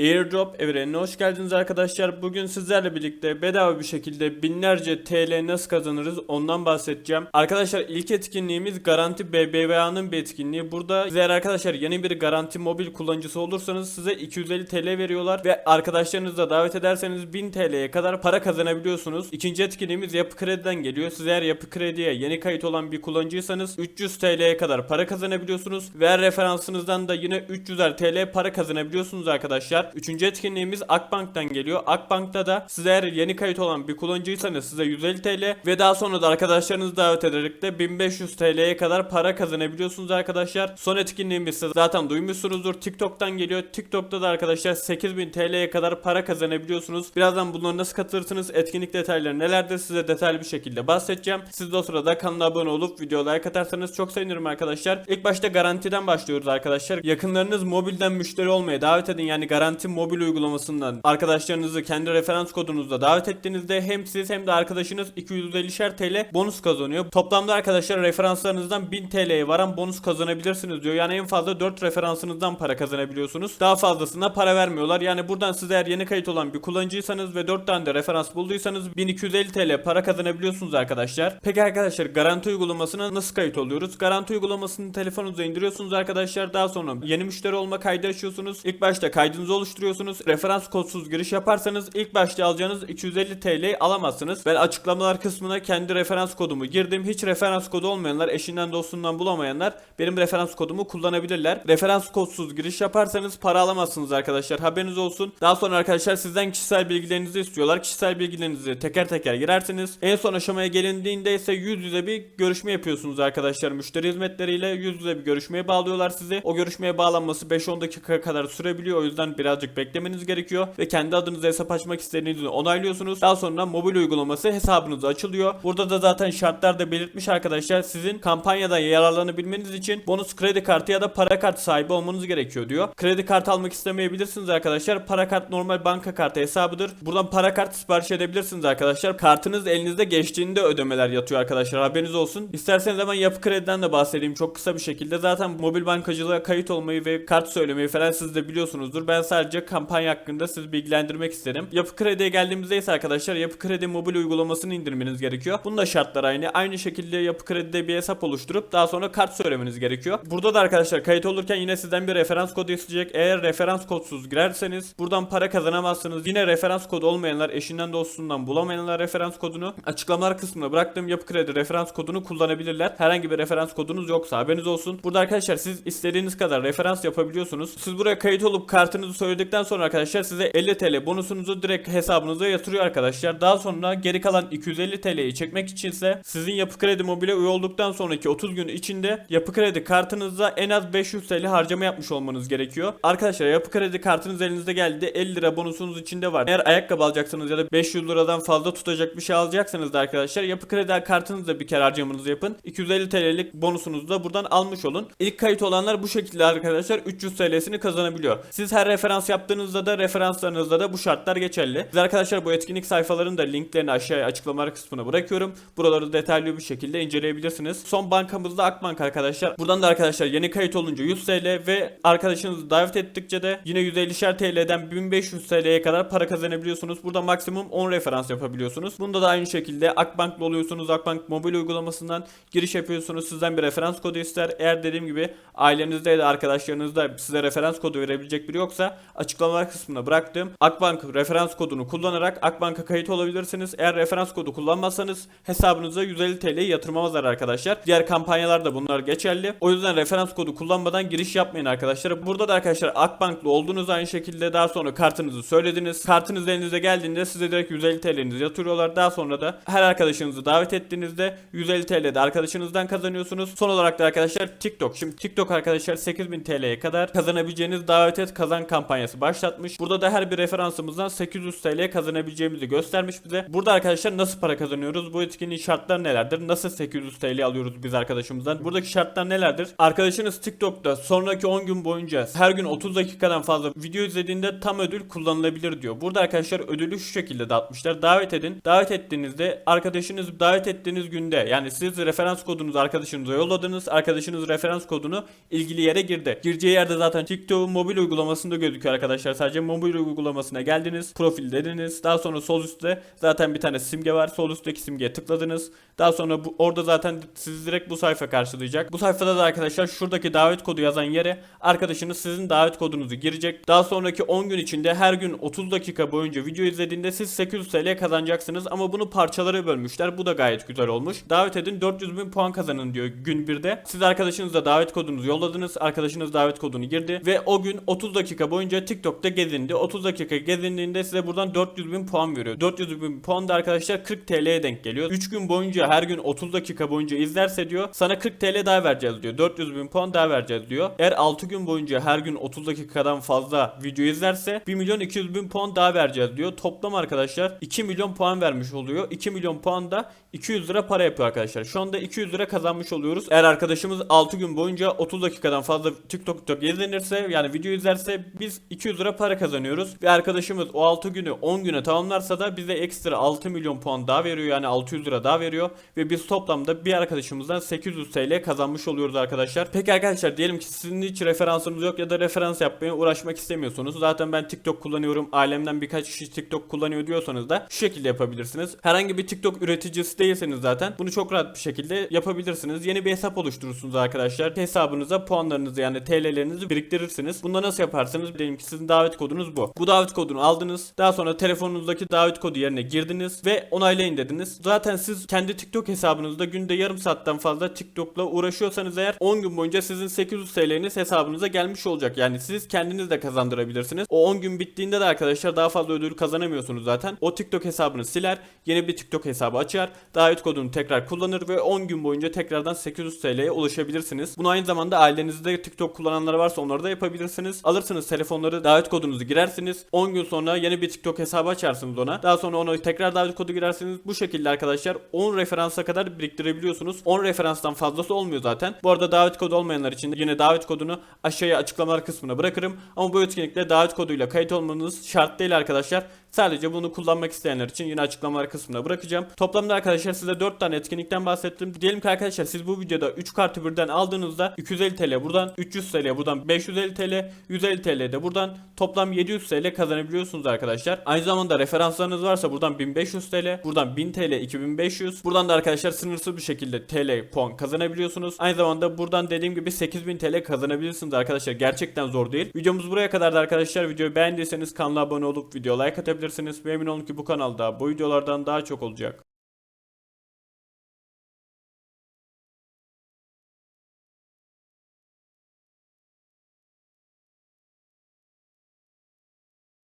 Airdrop evrenine hoş geldiniz arkadaşlar. Bugün sizlerle birlikte bedava bir şekilde binlerce TL nasıl kazanırız ondan bahsedeceğim. Arkadaşlar ilk etkinliğimiz Garanti BBVA'nın bir etkinliği. Burada eğer arkadaşlar yeni bir Garanti mobil kullanıcısı olursanız size 250 TL veriyorlar ve arkadaşlarınızı da davet ederseniz 1000 TL'ye kadar para kazanabiliyorsunuz. İkinci etkinliğimiz Yapı Kredi'den geliyor. Siz eğer Yapı Kredi'ye yeni kayıt olan bir kullanıcıysanız 300 TL'ye kadar para kazanabiliyorsunuz ve referansınızdan da yine 300'er TL para kazanabiliyorsunuz arkadaşlar. Üçüncü etkinliğimiz Akbank'tan geliyor. Akbank'ta da siz eğer yeni kayıt olan bir kullanıcıysanız size 150 TL ve daha sonra da arkadaşlarınızı davet ederek de 1500 TL'ye kadar para kazanabiliyorsunuz arkadaşlar. Son etkinliğimiz siz zaten duymuşsunuzdur. TikTok'tan geliyor. TikTok'ta da arkadaşlar 8000 TL'ye kadar para kazanabiliyorsunuz. Birazdan bunları nasıl katılırsınız? Etkinlik detayları nelerdir? Size detaylı bir şekilde bahsedeceğim. Siz de o sırada kanala abone olup video like atarsanız çok sevinirim arkadaşlar. İlk başta garantiden başlıyoruz arkadaşlar. Yakınlarınız mobilden müşteri olmaya davet edin. Yani garanti mobil uygulamasından arkadaşlarınızı kendi referans kodunuzla davet ettiğinizde hem siz hem de arkadaşınız 250'şer TL bonus kazanıyor. Toplamda arkadaşlar referanslarınızdan 1000 TL'ye varan bonus kazanabilirsiniz diyor. Yani en fazla 4 referansınızdan para kazanabiliyorsunuz. Daha fazlasına para vermiyorlar. Yani buradan siz eğer yeni kayıt olan bir kullanıcıysanız ve 4 tane de referans bulduysanız 1250 TL para kazanabiliyorsunuz arkadaşlar. Peki arkadaşlar garanti uygulamasına nasıl kayıt oluyoruz? Garanti uygulamasını telefonunuza indiriyorsunuz arkadaşlar. Daha sonra yeni müşteri olma kaydı açıyorsunuz. İlk başta kaydınızı oluşturuyorsunuz. Referans kodsuz giriş yaparsanız ilk başta alacağınız 250 TL alamazsınız. Ben açıklamalar kısmına kendi referans kodumu girdim. Hiç referans kodu olmayanlar, eşinden dostundan bulamayanlar benim referans kodumu kullanabilirler. Referans kodsuz giriş yaparsanız para alamazsınız arkadaşlar. Haberiniz olsun. Daha sonra arkadaşlar sizden kişisel bilgilerinizi istiyorlar. Kişisel bilgilerinizi teker teker girersiniz. En son aşamaya gelindiğinde ise yüz yüze bir görüşme yapıyorsunuz arkadaşlar. Müşteri hizmetleriyle yüz yüze bir görüşmeye bağlıyorlar sizi. O görüşmeye bağlanması 5-10 dakika kadar sürebiliyor. O yüzden birazcık beklemeniz gerekiyor ve kendi adınıza hesap açmak istediğinizi onaylıyorsunuz. Daha sonra mobil uygulaması hesabınız açılıyor. Burada da zaten şartlar da belirtmiş arkadaşlar. Sizin kampanyadan yararlanabilmeniz için bonus kredi kartı ya da para kart sahibi olmanız gerekiyor diyor. Kredi kartı almak istemeyebilirsiniz arkadaşlar. Para kart normal banka kartı hesabıdır. Buradan para kart sipariş edebilirsiniz arkadaşlar. Kartınız elinizde geçtiğinde ödemeler yatıyor arkadaşlar. Haberiniz olsun. İsterseniz hemen yapı krediden de bahsedeyim çok kısa bir şekilde. Zaten mobil bankacılığa kayıt olmayı ve kart söylemeyi falan siz de biliyorsunuzdur. Ben sadece kampanya hakkında sizi bilgilendirmek isterim. Yapı krediye geldiğimizde ise arkadaşlar yapı kredi mobil uygulamasını indirmeniz gerekiyor. Bunun da şartları aynı. Aynı şekilde yapı kredide bir hesap oluşturup daha sonra kart söylemeniz gerekiyor. Burada da arkadaşlar kayıt olurken yine sizden bir referans kodu isteyecek. Eğer referans kodsuz girerseniz buradan para kazanamazsınız. Yine referans kodu olmayanlar eşinden dostundan bulamayanlar referans kodunu açıklamalar kısmına bıraktığım yapı kredi referans kodunu kullanabilirler. Herhangi bir referans kodunuz yoksa haberiniz olsun. Burada arkadaşlar siz istediğiniz kadar referans yapabiliyorsunuz. Siz buraya kayıt olup kartınızı söyledikten sonra arkadaşlar size 50 TL bonusunuzu direkt hesabınıza yatırıyor arkadaşlar. Daha sonra geri kalan 250 TL'yi çekmek içinse sizin yapı kredi mobile üye olduktan sonraki 30 gün içinde yapı kredi kartınızda en az 500 TL harcama yapmış olmanız gerekiyor. Arkadaşlar yapı kredi kartınız elinizde geldi 50 lira bonusunuz içinde var. Eğer ayakkabı alacaksınız ya da 500 liradan fazla tutacak bir şey alacaksanız da arkadaşlar yapı kredi kartınızda bir kere harcamanızı yapın. 250 TL'lik bonusunuzu da buradan almış olun. İlk kayıt olanlar bu şekilde arkadaşlar 300 TL'sini kazanabiliyor. Siz her referans yaptığınızda da referanslarınızda da bu şartlar geçerli. Siz arkadaşlar bu etkinlik sayfalarının da linklerini aşağıya açıklamalar kısmına bırakıyorum. Buraları detaylı bir şekilde inceleyebilirsiniz. Son bankamızda Akbank arkadaşlar. Buradan da arkadaşlar yeni kayıt olunca 100 TL ve arkadaşınızı davet ettikçe de yine 150'şer TL'den 1500 TL'ye kadar para kazanabiliyorsunuz. Burada maksimum 10 referans yapabiliyorsunuz. Bunda da aynı şekilde Akbank'la oluyorsunuz. Akbank mobil uygulamasından giriş yapıyorsunuz. Sizden bir referans kodu ister. Eğer dediğim gibi ailenizde ya da arkadaşlarınızda size referans kodu verebilecek biri yoksa açıklamalar kısmına bıraktığım Akbank referans kodunu kullanarak Akbank'a kayıt olabilirsiniz. Eğer referans kodu kullanmazsanız hesabınıza 150 TL yatırmamazlar arkadaşlar. Diğer kampanyalarda bunlar geçerli. O yüzden referans kodu kullanmadan giriş yapmayın arkadaşlar. Burada da arkadaşlar Akbank'lı olduğunuz aynı şekilde daha sonra kartınızı söylediniz. Kartınız elinize geldiğinde size direkt 150 TL'nizi yatırıyorlar. Daha sonra da her arkadaşınızı davet ettiğinizde 150 TL de arkadaşınızdan kazanıyorsunuz. Son olarak da arkadaşlar TikTok. Şimdi TikTok arkadaşlar 8000 TL'ye kadar kazanabileceğiniz davet et kazan kampanyası başlatmış. Burada da her bir referansımızdan 800 TL kazanabileceğimizi göstermiş bize. Burada arkadaşlar nasıl para kazanıyoruz? Bu etkinliğin şartları nelerdir? Nasıl 800 TL alıyoruz biz arkadaşımızdan? Buradaki şartlar nelerdir? Arkadaşınız TikTok'ta sonraki 10 gün boyunca her gün 30 dakikadan fazla video izlediğinde tam ödül kullanılabilir diyor. Burada arkadaşlar ödülü şu şekilde dağıtmışlar. Davet edin. Davet ettiğinizde arkadaşınız davet ettiğiniz günde yani siz referans kodunuzu arkadaşınıza yolladınız. Arkadaşınız referans kodunu ilgili yere girdi. Gireceği yerde zaten TikTok'un mobil uygulamasında gözüküyor arkadaşlar. Sadece mobil uygulamasına geldiniz. Profil dediniz. Daha sonra sol üstte zaten bir tane simge var. Sol üstteki simgeye tıkladınız. Daha sonra bu, orada zaten sizi direkt bu sayfa karşılayacak. Bu sayfada da arkadaşlar şuradaki davet kodu yazan yere arkadaşınız sizin davet kodunuzu girecek. Daha sonraki 10 gün içinde her gün 30 dakika boyunca video izlediğinde siz 800 TL kazanacaksınız. Ama bunu parçalara bölmüşler. Bu da gayet güzel olmuş. Davet edin 400 bin puan kazanın diyor gün birde. Siz arkadaşınızla davet kodunuzu yolladınız. Arkadaşınız davet kodunu girdi. Ve o gün 30 dakika boyunca TikTok'ta gezindi. 30 dakika gezindiğinde size buradan 400 bin puan veriyor. 400 bin puan da arkadaşlar 40 TL'ye denk geliyor. 3 gün boyunca her gün 30 dakika boyunca izlerse diyor sana 40 TL daha vereceğiz diyor. 400 bin puan daha vereceğiz diyor. Eğer 6 gün boyunca her gün 30 dakikadan fazla video izlerse 1 milyon 200 bin puan daha vereceğiz diyor. Toplam arkadaşlar 2 milyon puan vermiş oluyor. 2 milyon puan da 200 lira para yapıyor arkadaşlar. Şu anda 200 lira kazanmış oluyoruz. Eğer arkadaşımız 6 gün boyunca 30 dakikadan fazla TikTok TikTok izlenirse yani video izlerse biz 200 lira para kazanıyoruz. Ve arkadaşımız o 6 günü 10 güne tamamlarsa da bize ekstra 6 milyon puan daha veriyor. Yani 600 lira daha veriyor. Ve biz toplamda bir arkadaşımızdan 800 TL kazanmış oluyoruz arkadaşlar. Peki arkadaşlar diyelim ki sizin hiç referansınız yok ya da referans yapmaya uğraşmak istemiyorsunuz. Zaten ben TikTok kullanıyorum. Ailemden birkaç kişi TikTok kullanıyor diyorsanız da şu şekilde yapabilirsiniz. Herhangi bir TikTok üreticisi değilseniz zaten bunu çok rahat bir şekilde yapabilirsiniz. Yeni bir hesap oluşturursunuz arkadaşlar. Hesabınıza puanlarınızı yani TL'lerinizi biriktirirsiniz. Bunda nasıl yaparsınız? Diyelim ki sizin davet kodunuz bu. Bu davet kodunu aldınız. Daha sonra telefonunuzdaki davet kodu yerine girdiniz ve onaylayın dediniz. Zaten siz kendi TikTok hesabınızda günde yarım saatten fazla TikTok'la uğraşıyorsanız eğer 10 gün boyunca sizin 800 TL'niz hesabınıza gelmiş olacak. Yani siz kendiniz de kazandırabilirsiniz. O 10 gün bittiğinde de arkadaşlar daha fazla ödül kazanamıyorsunuz zaten. O TikTok hesabını siler, yeni bir TikTok hesabı açar, davet kodunu tekrar kullanır ve 10 gün boyunca tekrardan 800 TL'ye ulaşabilirsiniz. Bunu aynı zamanda ailenizde TikTok kullananlar varsa onları da yapabilirsiniz. Alırsınız telefonları, davet kodunuzu girersiniz. 10 gün sonra yeni bir TikTok hesabı açarsınız ona. Daha sonra ona tekrar davet kodu girersiniz. Bu şekilde arkadaşlar 10 referansa kadar biriktirebiliyorsunuz. 10 referanstan fazlası olmuyor zaten. Bu arada davet kodu olmayanlar için yine davet kodunu aşağıya açıklamalar kısmına bırakırım. Ama bu etkinlikte davet koduyla kayıt olmanız şart değil arkadaşlar. Sadece bunu kullanmak isteyenler için yine açıklamalar kısmına bırakacağım. Toplamda arkadaşlar size 4 tane etkinlikten bahsettim. Diyelim ki arkadaşlar siz bu videoda 3 kartı birden aldığınızda 250 TL buradan, 300 TL buradan, 550 TL, 150 TL de buradan toplam 700 TL kazanabiliyorsunuz arkadaşlar. Aynı zamanda referanslarınız varsa buradan 1500 TL, buradan 1000 TL, 2500. Buradan da arkadaşlar sınırsız bir şekilde TL puan kazanabiliyorsunuz. Aynı zamanda buradan dediğim gibi 8000 TL kazanabilirsiniz arkadaşlar. Gerçekten zor değil. Videomuz buraya kadardı arkadaşlar. Videoyu beğendiyseniz kanala abone olup video like atabilirsiniz. Ve emin olun ki bu kanalda bu videolardan daha çok olacak.